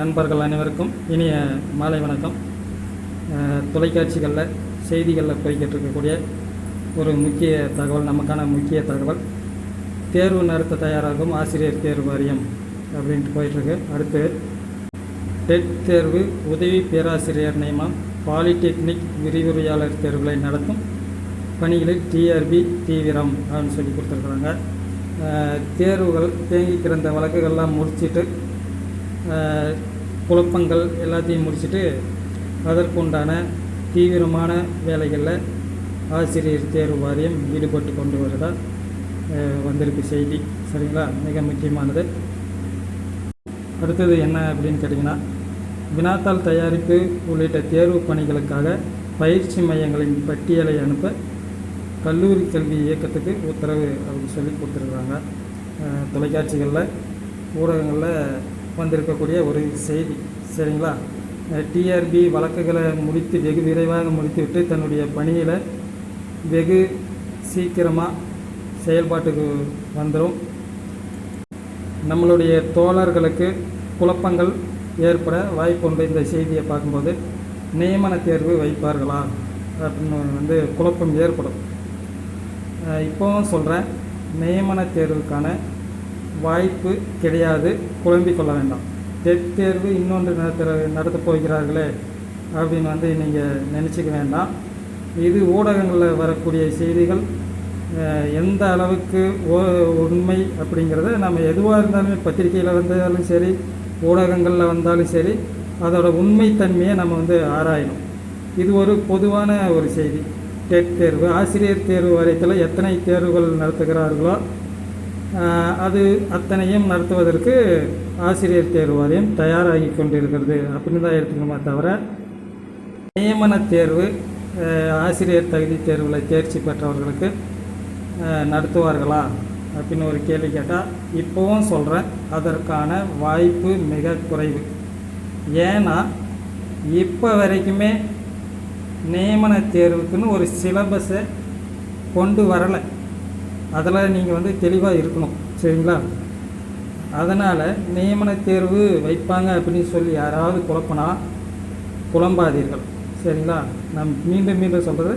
நண்பர்கள் அனைவருக்கும் இனிய மாலை வணக்கம். தொலைக்காட்சிகளில் செய்திகளில் போய்கிட்டு இருக்கக்கூடிய ஒரு முக்கிய தகவல் நமக்கான முக்கிய தகவல். தேர்வு நடத்த தயாராகும் ஆசிரியர் தேர்வு வாரியம் அப்படின்ட்டு போயிட்டுருக்கு. அடுத்து டெட் தேர்வு உதவி பேராசிரியர் நியமனம் பாலிடெக்னிக் விரிவுரையாளர் தேர்வுகளை நடத்தும் பணிகளில் டிஆர்பி தீவிரம் அப்படின்னு சொல்லி கொடுத்துருக்குறாங்க. தேர்வுகள் தேங்கி கிடந்த வழக்குகள்லாம் முடிச்சுட்டு குழப்பங்கள் எல்லாத்தையும் முடிச்சுட்டு அதற்குண்டான தீவிரமான வேலைகளில் ஆசிரியர் தேர்வு வாரியம் ஈடுபட்டு கொண்டு வருதா வந்திருக்கு செய்தி சரிங்களா? மிக முக்கியமானது. அடுத்தது என்ன அப்படின்னு கேட்டிங்கன்னா வினாத்தாள் தயாரிப்பு உள்ளிட்ட தேர்வு பணிகளுக்காக பயிற்சி மையங்களின் பட்டியலை அனுப்ப கல்லூரி கல்வி இயக்கத்துக்கு உத்தரவு அப்படின்னு சொல்லி கொடுத்துருக்குறாங்க தொலைக்காட்சிகளில் ஊடகங்களில் வந்திருக்கக்கூடிய ஒரு செய்தி. சரிங்களா? டிஆர்பி வழக்குகளை முடித்து வெகு விரைவாக முடித்துவிட்டு தன்னுடைய பணியில் வெகு சீக்கிரமாக செயல்பாட்டுக்கு வந்துடும் நம்மளுடைய தோழர்களுக்கு குழப்பங்கள் ஏற்பட வாய்ப்புண்டு இந்த செய்தியை பார்க்கும்போது நியமன தேர்வு வைப்பார்களா? அப்படின்னு வந்து குழப்பம் ஏற்படும். இப்போவும் சொல்கிறேன் நியமன தேர்வுக்கான வாய்ப்பு கிடையாது. குழம்பிக் கொள்ள வேண்டாம். டெட் தேர்வு இன்னொன்று நடத்துகிற நடத்தப் போகிறார்களே அப்படின்னு வந்து நீங்கள் நினச்சிக்க வேண்டாம். இது ஊடகங்களில் வரக்கூடிய செய்திகள் எந்த அளவுக்கு ஓ- உண்மை அப்படிங்கிறத நம்ம எதுவாக இருந்தாலுமே பத்திரிக்கையில் வந்தாலும் சரி ஊடகங்களில் வந்தாலும் சரி அதோட உண்மைத்தன்மையை நம்ம வந்து ஆராயணும். இது ஒரு பொதுவான ஒரு செய்தி. டெட் தேர்வு ஆசிரியர் தேர்வு வரைத்தில் எத்தனை தேர்வுகள் நடத்துகிறார்களோ அது அத்தனையும் நடத்துவதற்கு ஆசிரியர் தேர்வு வாரியம் தயாராகி கொண்டிருக்கிறது. அப்படின்னு தான் எடுத்துக்கணுமே தவிர நியமன தேர்வு ஆசிரியர் தகுதி தேர்வில் தேர்ச்சி பெற்றவர்களுக்கு நடத்துவார்களா? அப்படின்னு ஒரு கேள்வி கேட்டால் இப்போவும் சொல்கிறேன் அதற்கான வாய்ப்பு மிக குறைவு. ஏன்னா இப்போ வரைக்குமே நியமன தேர்வுக்குன்னு ஒரு சிலபஸை கொண்டு வரலை. அதில் நீங்கள் வந்து தெளிவாக இருக்கணும் சரிங்களா? அதனால் நியமன தேர்வு வைப்பாங்க அப்படின்னு சொல்லி யாராவது குழப்பினா குழம்பாதீர்கள் சரிங்களா? நான் மீண்டும் மீண்டும் சொல்கிறது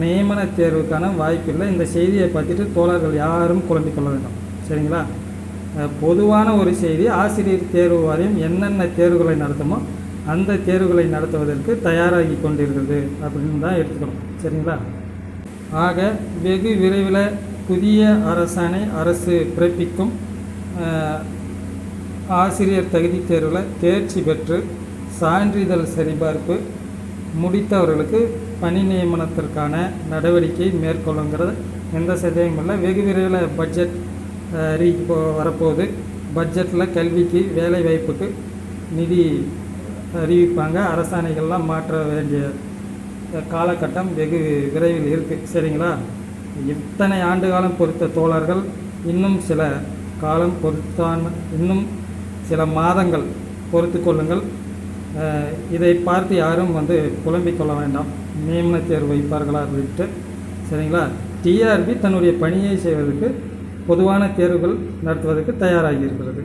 நியமன தேர்வுக்கான வாய்ப்பில்லை இந்த செய்தியை பார்த்துட்டு தோழர்கள் யாரும் குழம்பிக் கொள்ள வேண்டாம் சரிங்களா? பொதுவான ஒரு செய்தி ஆசிரியர் தேர்வு வாரியம் என்னென்ன தேர்வுகளை நடத்துமோ அந்த தேர்வுகளை நடத்துவதற்கு தயாராகி கொண்டிருக்கிறது அப்படின்னு தான் எடுத்துக்கணும் சரிங்களா? ஆக வெகு விரைவில் புதிய அரசாணை அரசு பிறப்பிக்கும் ஆசிரியர் தகுதி தேர்வில் தேர்ச்சி பெற்று சான்றிதழ் சரிபார்ப்பு முடித்தவர்களுக்கு பணி நியமனத்திற்கான நடவடிக்கை மேற்கொள்ளுங்கிறது. எந்த சந்தேகமும் இல்லை. வெகு விரைவில் பட்ஜெட் அஹ், போ- வரப்போகுது. பட்ஜெட்டில் கல்விக்கு வேலை வாய்ப்புக்கு நிதி அறிவிப்பாங்க. அரசாணைகள்லாம் மாற்ற வேண்டிய காலகட்டம் வெகு விரைவில் இருக்குது சரிங்களா? இத்தனை ஆண்டு காலம் பொறுத்த தோழர்கள் இன்னும் சில காலம் பொறுத்தான் இன்னும் சில மாதங்கள் பொறுத்து கொள்ளுங்கள். இதை பார்த்து யாரும் வந்து புலம்பிக் கொள்ள வேண்டாம். நியமன தேர்வு வைப்பார்களா அப்படின்ட்டு. சரிங்களா? டிஆர்பி தன்னுடைய பணியை செய்வதற்கு பொதுவான தேர்வுகள் நடத்துவதற்கு தயாராகி இருக்கிறது.